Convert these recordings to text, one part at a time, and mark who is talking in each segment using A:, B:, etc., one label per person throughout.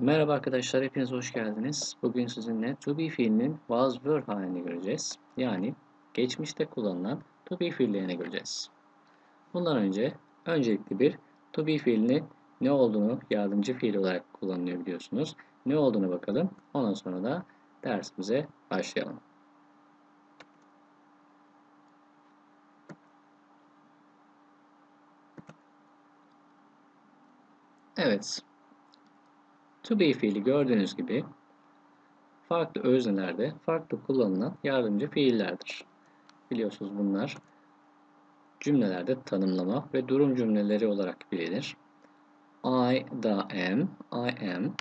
A: Merhaba arkadaşlar, hepiniz hoş geldiniz. Bugün sizinle to be fiilinin was were halini göreceğiz. Yani geçmişte kullanılan to be fiillerini göreceğiz. Bundan önce öncelikli bir to be fiilini ne olduğunu yardımcı fiil olarak kullanılıyor biliyorsunuz. Ne olduğunu bakalım. Ondan sonra da dersimize başlayalım. Evet, To be fiili gördüğünüz gibi farklı öznelerde farklı kullanılan yardımcı fiillerdir. Biliyorsunuz bunlar cümlelerde tanımlama ve durum cümleleri olarak bilinir. I da am, I am,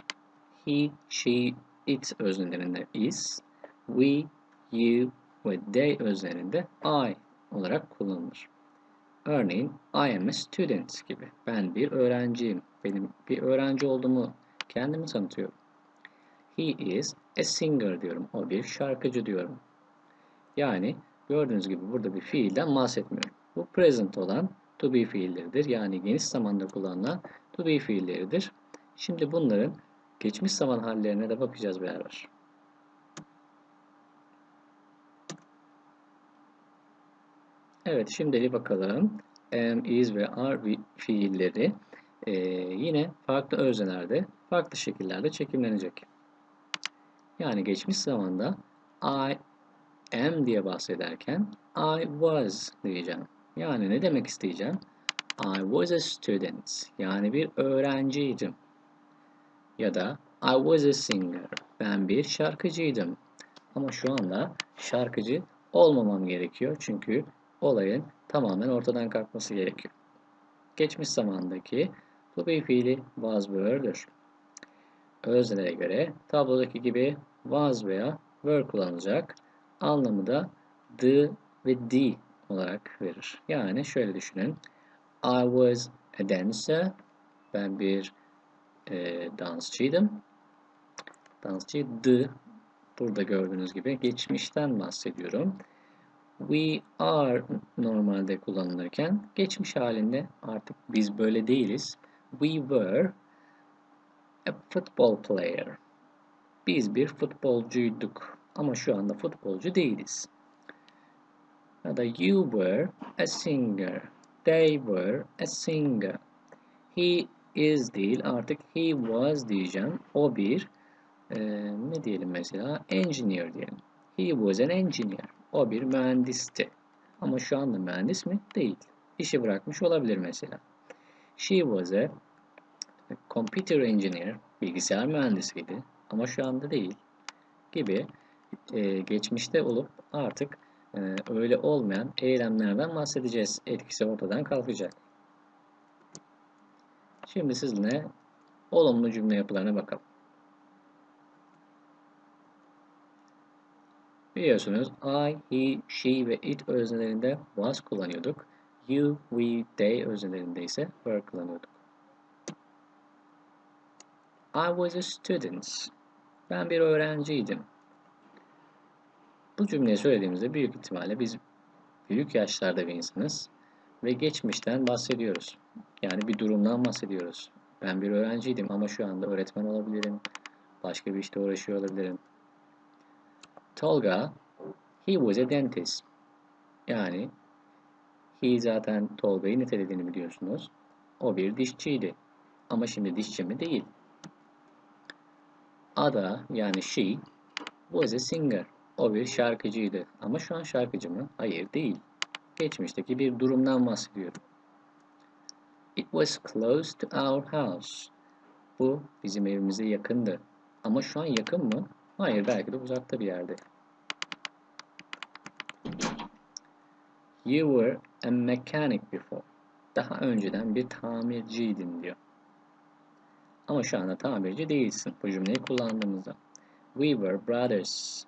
A: he, she, it öznelerinde is, we, you ve they öznelerinde I olarak kullanılır. Örneğin I am a student gibi. Ben bir öğrenciyim. Benim bir öğrenci olduğumu Kendimi tanıtıyorum. He is a singer diyorum. O bir şarkıcı diyorum. Yani gördüğünüz gibi burada bir fiilden bahsetmiyorum. Bu present olan to be fiilleridir. Yani geniş zamanda kullanılan to be fiilleridir. Şimdi bunların geçmiş zaman hallerine de bakacağız beraber. Evet şimdilik bakalım. Am, is ve are fiilleri e, yine farklı öznelerde farklı şekillerde çekimlenecek. Yani geçmiş zamanda I am diye bahsederken I was diyeceğim. Yani ne demek isteyeceğim? I was a student. Yani bir öğrenciydim. Ya da I was a singer. Ben bir şarkıcıydım. Ama şu anda şarkıcı olmamam gerekiyor. Çünkü olayın tamamen ortadan kalkması gerekiyor. Geçmiş zamandaki to be fiili was were'dır öznelere göre tablodaki gibi was veya were kullanılacak. Anlamı da the ve the olarak verir. Yani şöyle düşünün. I was a dancer. Ben bir e, dansçıydım. Dansçıydı. Burada gördüğünüz gibi geçmişten bahsediyorum. We are normalde kullanılırken geçmiş halinde artık biz böyle değiliz. We were a football player. Biz bir futbolcuyduk ama şu anda futbolcu değiliz. Ya da you were a singer. They were a singer. He is değil artık he was diyeceğim. O bir e, ne diyelim mesela engineer diyelim. He was an engineer. O bir mühendisti. Ama şu anda mühendis mi? Değil. İşi bırakmış olabilir mesela. She was a computer engineer, bilgisayar mühendisiydi ama şu anda değil gibi e, geçmişte olup artık e, öyle olmayan eylemlerden bahsedeceğiz. Etkisi ortadan kalkacak. Şimdi sizinle olumlu cümle yapılarına bakalım. Biliyorsunuz I, he, she ve it öznelerinde was kullanıyorduk. You, we, they öznelerinde ise were kullanıyorduk. I was a student. Ben bir öğrenciydim. Bu cümleyi söylediğimizde büyük ihtimalle biz büyük yaşlarda bir insanız ve geçmişten bahsediyoruz. Yani bir durumdan bahsediyoruz. Ben bir öğrenciydim ama şu anda öğretmen olabilirim. Başka bir işte uğraşıyor olabilirim. Tolga, he was a dentist. Yani he zaten Tolga'yı nitelediğini biliyorsunuz. O bir dişçiydi. Ama şimdi dişçi mi değil. Ada yani she was a singer. O bir şarkıcıydı. Ama şu an şarkıcı mı? Hayır değil. Geçmişteki bir durumdan bahsediyorum. It was close to our house. Bu bizim evimize yakındı. Ama şu an yakın mı? Hayır belki de uzakta bir yerde. You were a mechanic before. Daha önceden bir tamirciydin diyor. Ama şu anda tamirci değilsin bu cümleyi kullandığımızda. We were brothers.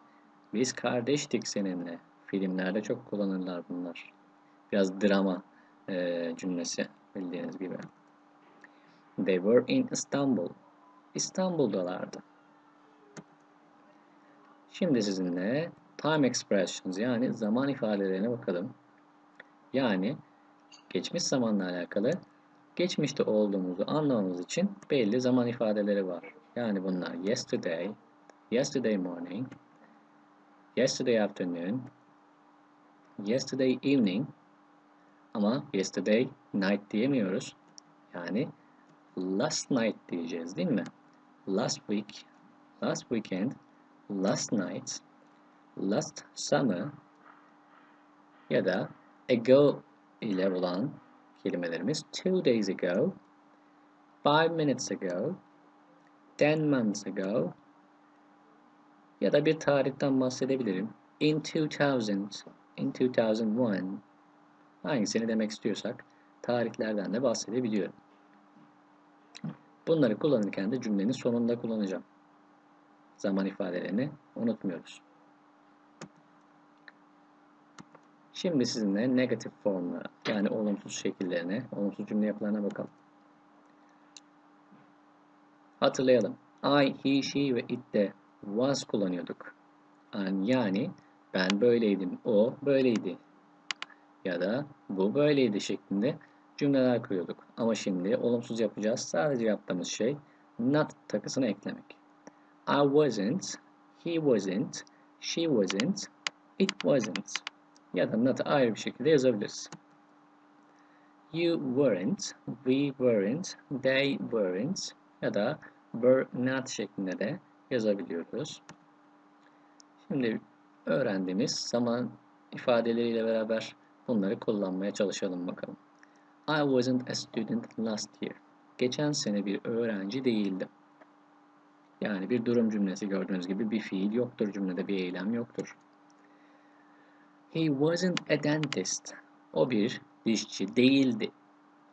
A: Biz kardeştik seninle. Filmlerde çok kullanırlar bunlar. Biraz drama e, cümlesi bildiğiniz gibi. They were in Istanbul. İstanbul'dalardı. Şimdi sizinle time expressions yani zaman ifadelerine bakalım. Yani geçmiş zamanla alakalı geçmişte olduğumuzu anlamamız için belli zaman ifadeleri var. Yani bunlar yesterday, yesterday morning, yesterday afternoon, yesterday evening ama yesterday night diyemiyoruz. Yani last night diyeceğiz değil mi? Last week, last weekend, last night, last summer ya da ago ile olan kelimelerimiz two days ago, five minutes ago, ten months ago ya da bir tarihten bahsedebilirim. In 2000, in 2001 hangisini demek istiyorsak tarihlerden de bahsedebiliyorum. Bunları kullanırken de cümlenin sonunda kullanacağım. Zaman ifadelerini unutmuyoruz. Şimdi sizinle negatif formlara yani olumsuz şekillerine, olumsuz cümle yapılarına bakalım. Hatırlayalım. I, he, she ve it de was kullanıyorduk. Yani ben böyleydim, o böyleydi ya da bu böyleydi şeklinde cümleler kuruyorduk. Ama şimdi olumsuz yapacağız. Sadece yaptığımız şey not takısını eklemek. I wasn't, he wasn't, she wasn't, it wasn't ya da not'ı ayrı bir şekilde yazabiliriz. You weren't, we weren't, they weren't ya da were not şeklinde de yazabiliyoruz. Şimdi öğrendiğimiz zaman ifadeleriyle beraber bunları kullanmaya çalışalım bakalım. I wasn't a student last year. Geçen sene bir öğrenci değildim. Yani bir durum cümlesi gördüğünüz gibi bir fiil yoktur cümlede bir eylem yoktur. He wasn't a dentist. O bir dişçi değildi.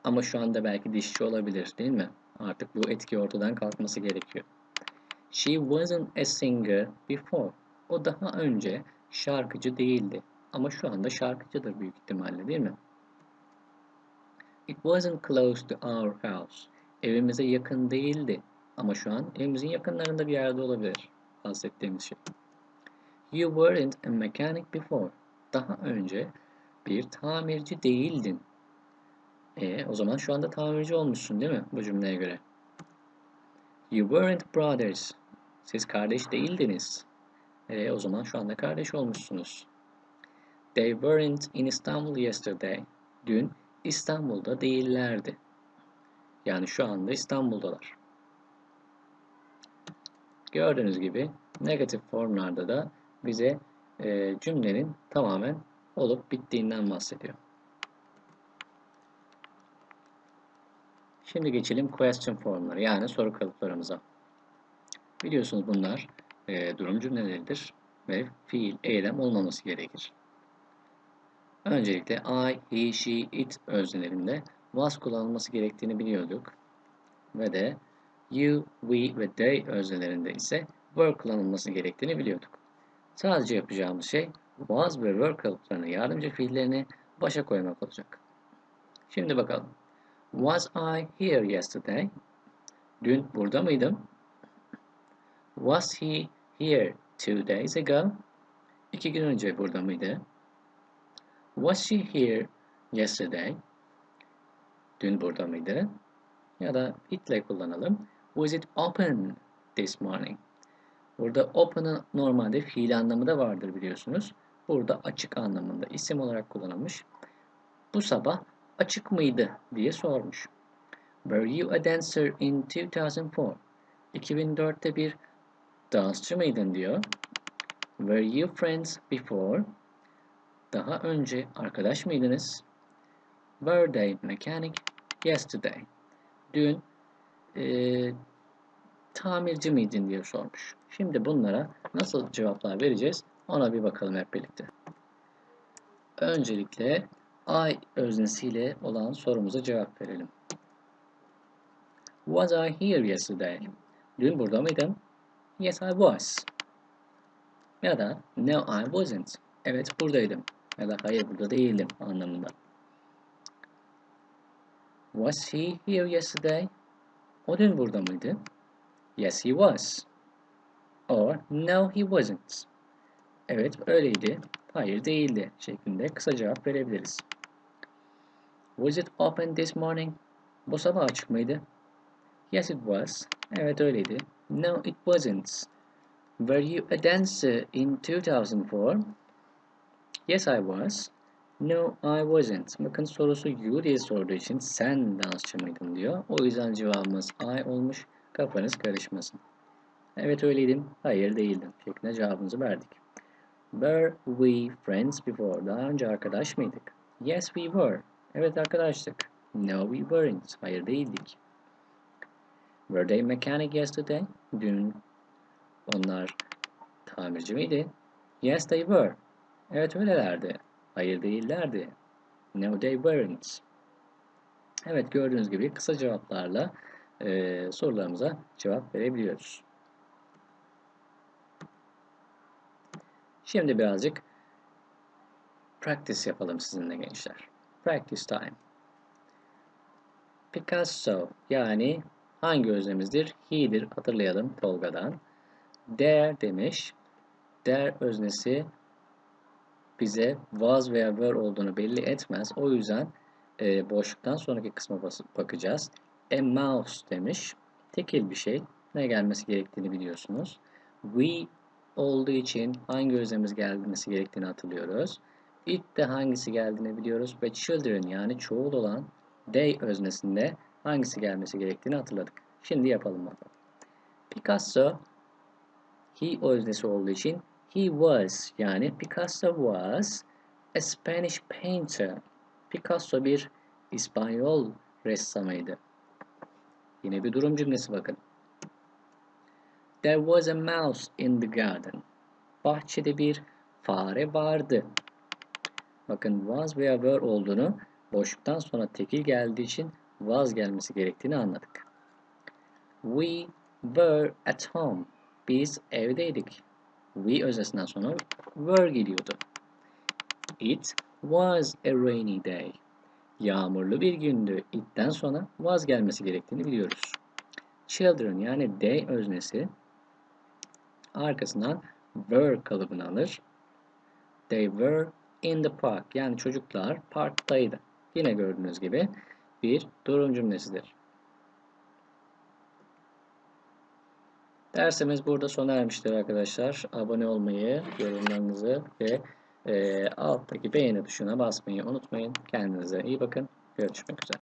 A: Ama şu anda belki dişçi olabilir değil mi? Artık bu etki ortadan kalkması gerekiyor. She wasn't a singer before. O daha önce şarkıcı değildi. Ama şu anda şarkıcıdır büyük ihtimalle değil mi? It wasn't close to our house. Evimize yakın değildi. Ama şu an evimizin yakınlarında bir yerde olabilir. Bahsettiğimiz şey. You weren't a mechanic before daha önce bir tamirci değildin. E, o zaman şu anda tamirci olmuşsun değil mi bu cümleye göre? You weren't brothers. Siz kardeş değildiniz. E, o zaman şu anda kardeş olmuşsunuz. They weren't in Istanbul yesterday. Dün İstanbul'da değillerdi. Yani şu anda İstanbul'dalar. Gördüğünüz gibi negatif formlarda da bize e, cümlenin tamamen olup bittiğinden bahsediyor. Şimdi geçelim question formları yani soru kalıplarımıza. Biliyorsunuz bunlar e, durum cümleleridir ve fiil, eylem olmaması gerekir. Öncelikle I, he, she, it öznelerinde was kullanılması gerektiğini biliyorduk. Ve de you, we ve they öznelerinde ise were kullanılması gerektiğini biliyorduk. Sadece yapacağımız şey was ve were kalıplarını yardımcı fiillerini başa koymak olacak. Şimdi bakalım. Was I here yesterday? Dün burada mıydım? Was he here two days ago? İki gün önce burada mıydı? Was she here yesterday? Dün burada mıydı? Ya da itle kullanalım. Was it open this morning? Burada open'ın normalde fiil anlamı da vardır biliyorsunuz. Burada açık anlamında isim olarak kullanılmış. Bu sabah açık mıydı diye sormuş. Were you a dancer in 2004? 2004'te bir dansçı mıydın diyor. Were you friends before? Daha önce arkadaş mıydınız? Were they mechanic yesterday? Dün e, tamirci miydin diye sormuş. Şimdi bunlara nasıl cevaplar vereceğiz ona bir bakalım hep birlikte. Öncelikle I öznesiyle olan sorumuza cevap verelim. Was I here yesterday? Dün burada mıydım? Yes, I was. Ya da No, I wasn't. Evet, buradaydım. Ya da hayır, burada değildim anlamında. Was he here yesterday? O dün burada mıydı? Yes, he was. Or no, he wasn't. Evet, öyleydi. Hayır, değildi şeklinde kısa cevap verebiliriz. Was it open this morning? Bu sabah açık mıydı? Yes it was. Evet öyleydi. No it wasn't. Were you a dancer in 2004? Yes I was. No I wasn't. Bakın sorusu you diye sorduğu için sen dansçı mıydın diyor. O yüzden cevabımız I olmuş. Kafanız karışmasın. Evet öyleydim. Hayır değildim. Şeklinde cevabımızı verdik. Were we friends before? Daha önce arkadaş mıydık? Yes we were. Evet arkadaştık. No we weren't. Hayır değildik. Were they mechanic yesterday? Dün onlar tamirci miydi? Yes they were. Evet öylelerdi. Hayır değillerdi. No they weren't. Evet gördüğünüz gibi kısa cevaplarla e, sorularımıza cevap verebiliyoruz. Şimdi birazcık practice yapalım sizinle gençler. Practice time. Picasso yani hangi öznemizdir? He'dir hatırlayalım Tolga'dan. There demiş. There öznesi bize was veya were olduğunu belli etmez. O yüzden e, boşluktan sonraki kısma bakacağız. A mouse demiş. Tekil bir şey. Ne gelmesi gerektiğini biliyorsunuz. We olduğu için hangi öznemiz gelmesi gerektiğini hatırlıyoruz. It de hangisi geldiğini biliyoruz ve children yani çoğul olan they öznesinde hangisi gelmesi gerektiğini hatırladık. Şimdi yapalım bakalım. Picasso he öznesi olduğu için he was yani Picasso was a Spanish painter. Picasso bir İspanyol ressamıydı. Yine bir durum cümlesi bakın. There was a mouse in the garden. Bahçede bir fare vardı. Bakın was veya were olduğunu boşluktan sonra tekil geldiği için was gelmesi gerektiğini anladık. We were at home. Biz evdeydik. We öznesinden sonra were geliyordu. It was a rainy day. Yağmurlu bir gündü. It'ten sonra was gelmesi gerektiğini biliyoruz. Children yani they öznesi arkasından were kalıbını alır. They were in the park. Yani çocuklar parktaydı. Yine gördüğünüz gibi bir durum cümlesidir. Dersimiz burada sona ermiştir arkadaşlar. Abone olmayı, yorumlarınızı ve e, alttaki beğeni tuşuna basmayı unutmayın. Kendinize iyi bakın. Görüşmek üzere.